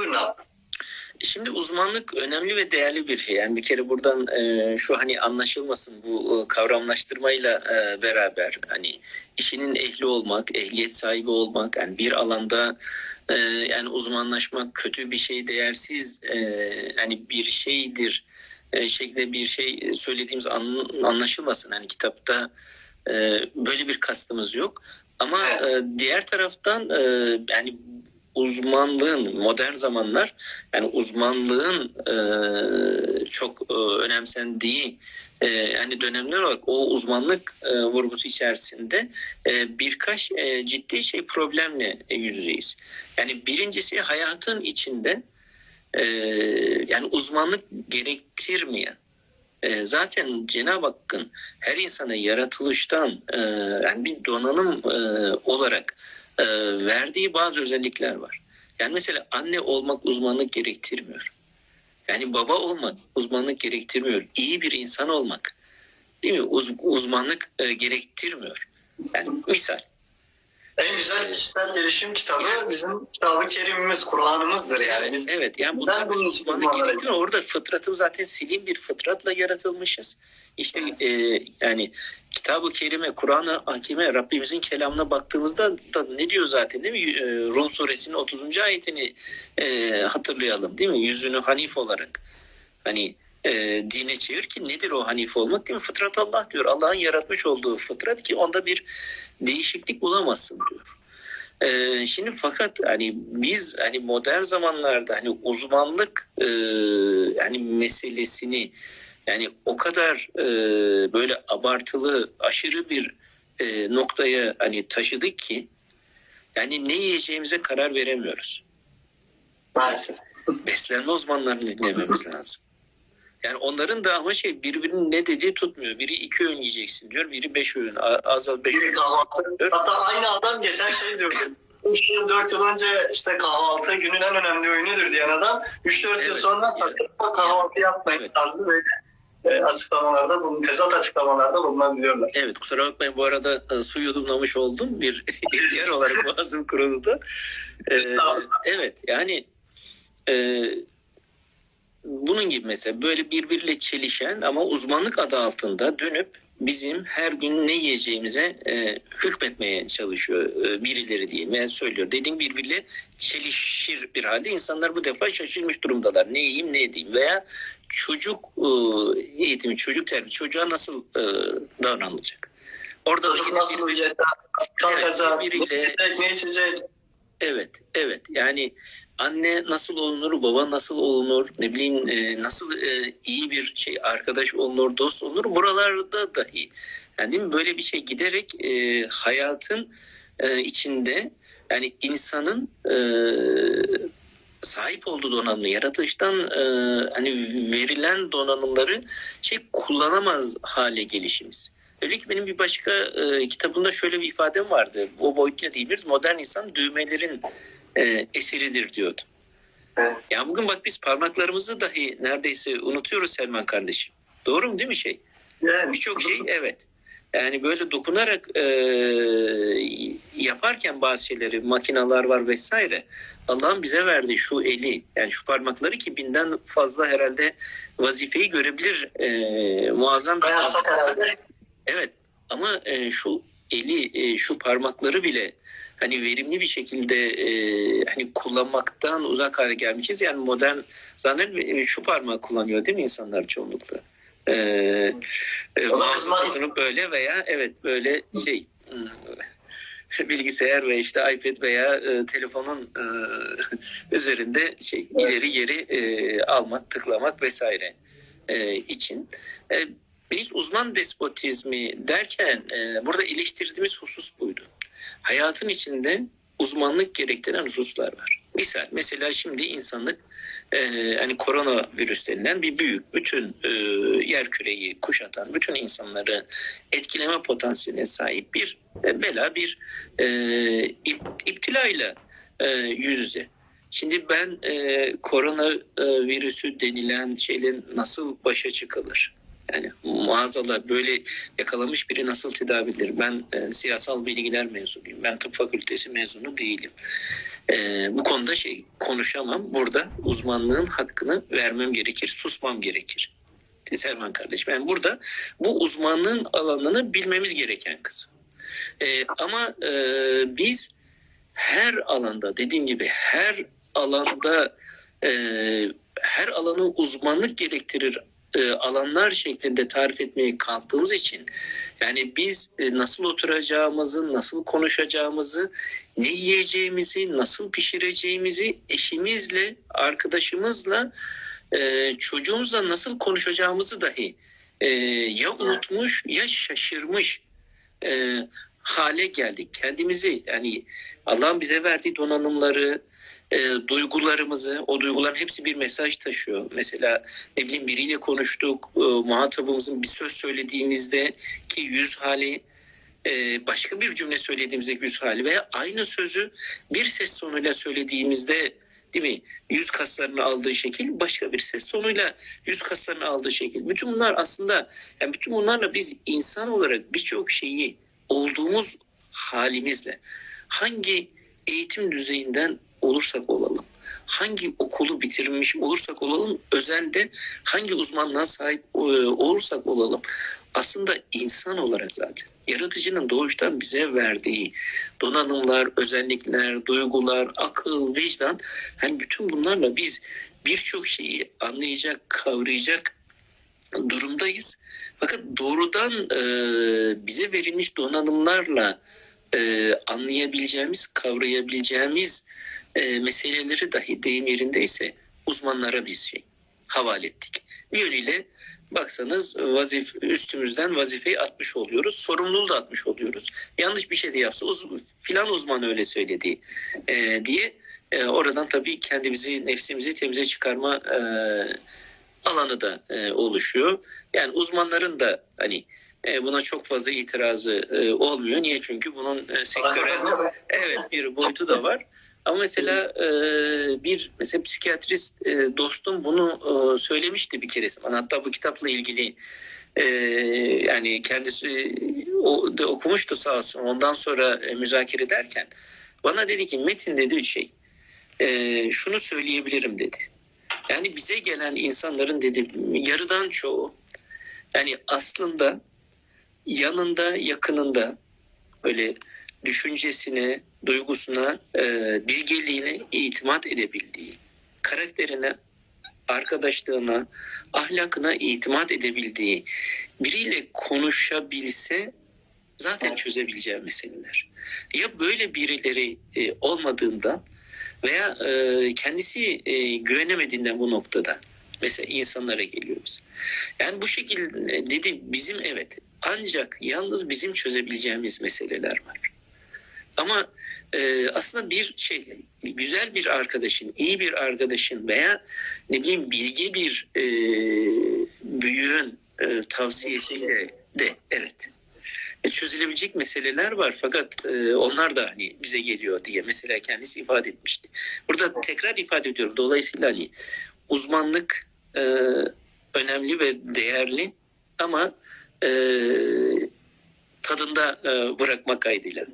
Buyurun abi. Şimdi uzmanlık önemli ve değerli bir şey. Yani bir kere buradan e, şu hani anlaşılmasın bu e, kavramlaştırmayla e, beraber hani işinin ehli olmak, ehliyet sahibi olmak, yani bir alanda e, yani uzmanlaşmak kötü bir şey, değersiz e, yani bir şeydir e, şeklinde bir şey söylediğimiz an, anlaşılmasın. Yani kitapta e, böyle bir kastımız yok. Ama e, diğer taraftan e, yani uzmanlığın modern zamanlar yani uzmanlığın e, çok e, önemsendiği e, yani dönemler olarak o uzmanlık e, vurgusu içerisinde e, birkaç e, ciddi şey problemle yüz yüzeyiz. Yani birincisi hayatın içinde e, yani uzmanlık gerektirmeyen e, zaten Cenab-ı Hakk'ın her insana yaratılıştan e, yani bir donanım e, olarak e, verdiği bazı özellikler var. Yani mesela anne olmak uzmanlık gerektirmiyor. Yani baba olmak uzmanlık gerektirmiyor. İyi bir insan olmak değil mi? Uz- uzmanlık e, gerektirmiyor. Yani misal En güzel kişisel gelişim kitabı bizim kitabı kerimimiz, Kur'an'ımızdır yani. Biz Evet yani bunlar bunun uzmanlık gerektirmiyor. Orada fıtratım zaten selim bir fıtratla yaratılmışız. İşte e, yani Kitab-ı Kerime, Kur'an-ı Hakime Rabbimizin kelamına baktığımızda da ne diyor zaten değil mi? E, Rum suresinin 30. ayetini e, hatırlayalım değil mi? Yüzünü hanif olarak hani e, dine çevir ki nedir o hanif olmak değil mi? Fıtrat Allah diyor. Allah'ın yaratmış olduğu fıtrat ki onda bir değişiklik bulamazsın diyor. Ee, şimdi fakat hani biz hani modern zamanlarda hani uzmanlık e, yani meselesini yani o kadar e, böyle abartılı aşırı bir e, noktaya hani taşıdık ki yani ne yiyeceğimize karar veremiyoruz. maalesef. Beslenme uzmanlarını dinlememiz lazım. Yani onların da ama şey birbirinin ne dediği tutmuyor. Biri iki öğün yiyeceksin diyor. Biri beş öğün. Az az beş öğün. kahvaltı. diyor. Hatta aynı adam geçen şey diyordu. 3 yıl 4 yıl önce işte kahvaltı günün en önemli öğünüdür diyen adam 3-4 yıl Evet. sonra sakın kahvaltı yapmayın Evet. tarzı böyle e, açıklamalarda bulun, tezat açıklamalarda bulunabiliyorlar. Evet kusura bakmayın bu arada e, su yudumlamış oldum bir ihtiyar olarak boğazım kurudu. Ee, Estağfurullah. evet yani e, bunun gibi mesela böyle birbiriyle çelişen ama uzmanlık adı altında dönüp bizim her gün ne yiyeceğimize e, hükmetmeye çalışıyor e, birileri diye veya söylüyor. Dediğim birbiriyle çelişir bir halde insanlar bu defa şaşırmış durumdalar. Ne yiyeyim ne edeyim veya çocuk e, eğitimi, çocuk terbiye, çocuğa nasıl e, davranılacak? Orada da Çocuk nasıl uyuyacak, kalkacak, birbiriyle- yiyecek, ne içecek. Evet, evet. Yani anne nasıl olunur, baba nasıl olunur, ne bileyim e, nasıl e, iyi bir şey arkadaş olunur, dost olunur. Buralarda dahi. Yani değil mi? Böyle bir şey giderek e, hayatın e, içinde yani insanın e, sahip olduğu donanımı yaratılıştan e, hani verilen donanımları şey kullanamaz hale gelişimiz. Öyle ki benim bir başka e, kitabımda şöyle bir ifadem vardı. O boyutla diyebiliriz. Modern insan düğmelerin e, eseridir diyordu. Evet. Ya bugün bak biz parmaklarımızı dahi neredeyse unutuyoruz Selman kardeşim. Doğru mu değil mi şey? Yani Birçok şey evet. Yani böyle dokunarak e, yaparken bazı şeyleri makineler var vesaire. Allah'ın bize verdiği şu eli yani şu parmakları ki binden fazla herhalde vazifeyi görebilir e, muazzam bir Dayansak herhalde. Evet ama e, şu eli e, şu parmakları bile hani verimli bir şekilde e, hani kullanmaktan uzak hale gelmişiz. Yani modern zannediyorum şu parmağı kullanıyor değil mi insanlar çoğunlukla? E, e, Ona mouse kızmak- tutunup böyle veya evet böyle şey hmm, bilgisayar ve işte iPad veya e, telefonun e, üzerinde şey ileri geri e, almak, tıklamak vesaire e, için. E, biz uzman despotizmi derken e, burada eleştirdiğimiz husus buydu. Hayatın içinde uzmanlık gerektiren hususlar var. Misal mesela şimdi insanlık e, hani koronavirüs denilen bir büyük bütün e, yer küreyi kuşatan bütün insanları etkileme potansiyeline sahip bir e, bela bir e, ip- iptilayla e, yüz yüze. Şimdi ben e, korona e, virüsü denilen şeyle nasıl başa çıkılır? Yani muazzala böyle yakalamış biri nasıl tedavi edilir? Ben e, siyasal bilgiler mezunuyum. Ben tıp fakültesi mezunu değilim. e, bu konuda şey konuşamam. Burada uzmanlığın hakkını vermem gerekir. Susmam gerekir. Selman kardeşim. Yani burada bu uzmanlığın alanını bilmemiz gereken kısım. E, ama e, biz her alanda dediğim gibi her alanda e, her alanı uzmanlık gerektirir e, alanlar şeklinde tarif etmeye kalktığımız için yani biz e, nasıl oturacağımızı, nasıl konuşacağımızı, ne yiyeceğimizi, nasıl pişireceğimizi eşimizle, arkadaşımızla, e, çocuğumuzla nasıl konuşacağımızı dahi e, ya unutmuş ya şaşırmış e, hale geldik. Kendimizi yani Allah'ın bize verdiği donanımları, e, duygularımızı, o duyguların hepsi bir mesaj taşıyor. Mesela ne bileyim biriyle konuştuk, e, muhatabımızın bir söz söylediğimizde ki yüz hali, e, başka bir cümle söylediğimizde yüz hali veya aynı sözü bir ses tonuyla söylediğimizde değil mi? Yüz kaslarını aldığı şekil başka bir ses tonuyla yüz kaslarını aldığı şekil. Bütün bunlar aslında yani bütün bunlarla biz insan olarak birçok şeyi olduğumuz halimizle hangi eğitim düzeyinden olursak olalım, hangi okulu bitirmiş olursak olalım, özelde hangi uzmanlığa sahip e, olursak olalım aslında insan olarak zaten yaratıcının doğuştan bize verdiği donanımlar, özellikler, duygular, akıl, vicdan hani bütün bunlarla biz birçok şeyi anlayacak, kavrayacak durumdayız. Fakat doğrudan e, bize verilmiş donanımlarla e, anlayabileceğimiz, kavrayabileceğimiz e, meseleleri dahi deyim yerindeyse uzmanlara biz şey havale ettik. Bir yönüyle baksanız vazif üstümüzden vazifeyi atmış oluyoruz. Sorumluluğu da atmış oluyoruz. Yanlış bir şey de yapsa uz, filan uzman öyle söyledi e, diye e, oradan tabii kendimizi, nefsimizi temize çıkarma e, alanı da e, oluşuyor. Yani uzmanların da hani e, buna çok fazla itirazı e, olmuyor. Niye? Çünkü bunun e, sektörel evet bir boyutu da var. Ama mesela e, bir mesela psikiyatrist e, dostum bunu e, söylemişti bir keresinde. Hatta bu kitapla ilgili e, yani kendisi o, da okumuştu sağ olsun. Ondan sonra e, müzakere ederken bana dedi ki Metin dedi bir şey. E, şunu söyleyebilirim dedi. Yani bize gelen insanların dedi yarıdan çoğu yani aslında yanında yakınında böyle düşüncesine, duygusuna, e, bilgeliğine itimat edebildiği, karakterine, arkadaşlığına, ahlakına itimat edebildiği biriyle konuşabilse zaten çözebileceği meseleler. Ya böyle birileri e, olmadığından veya e, kendisi e, güvenemediğinden bu noktada mesela insanlara geliyoruz. Yani bu şekilde dedi bizim evet ancak yalnız bizim çözebileceğimiz meseleler var. Ama e, aslında bir şey güzel bir arkadaşın, iyi bir arkadaşın veya ne bileyim bilgi bir e, büyüğün e, tavsiyesiyle de evet e, çözülebilecek meseleler var fakat e, onlar da hani bize geliyor diye mesela kendisi ifade etmişti. Burada tekrar ifade ediyorum. Dolayısıyla hani uzmanlık e, önemli ve değerli ama e, tadında e, bırakmak kaydıyla.